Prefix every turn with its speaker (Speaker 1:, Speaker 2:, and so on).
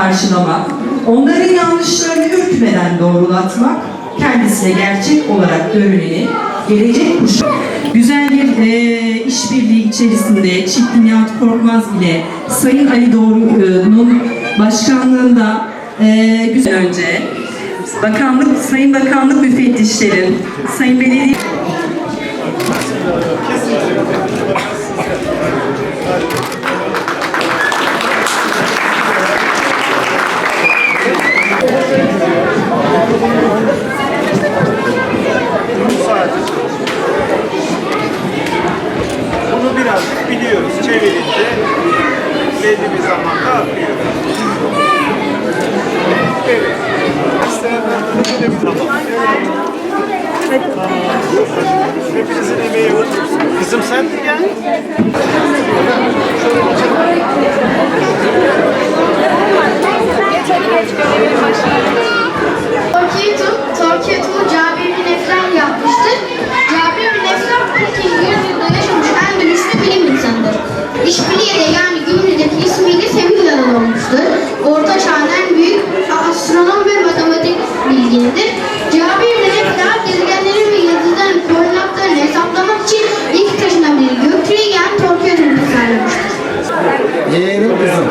Speaker 1: karşılamak, onların yanlışlarını ürkmeden doğrulatmak, kendisine gerçek olarak görüneni, gelecek kuşu güzel bir e, işbirliği içerisinde Çift Nihat Korkmaz ile Sayın Ali Doğru'nun başkanlığında e, güzel önce Bakanlık, Sayın Bakanlık müfettişlerin, Sayın Belediye
Speaker 2: gelince belli bir zamanda atlıyor. Evet. İsteyenler de böyle bir zaman. Evet. Hepinizin emeği var. Kızım sen mi geldin?
Speaker 3: bilgenidir. Cevabı irdeleyip gezegenlerin ve yıldızların koordinatlarını hesaplamak için ilk taşınan bir gökçeyi yani torpil tasarlamıştır.
Speaker 2: Yeğenim kızım.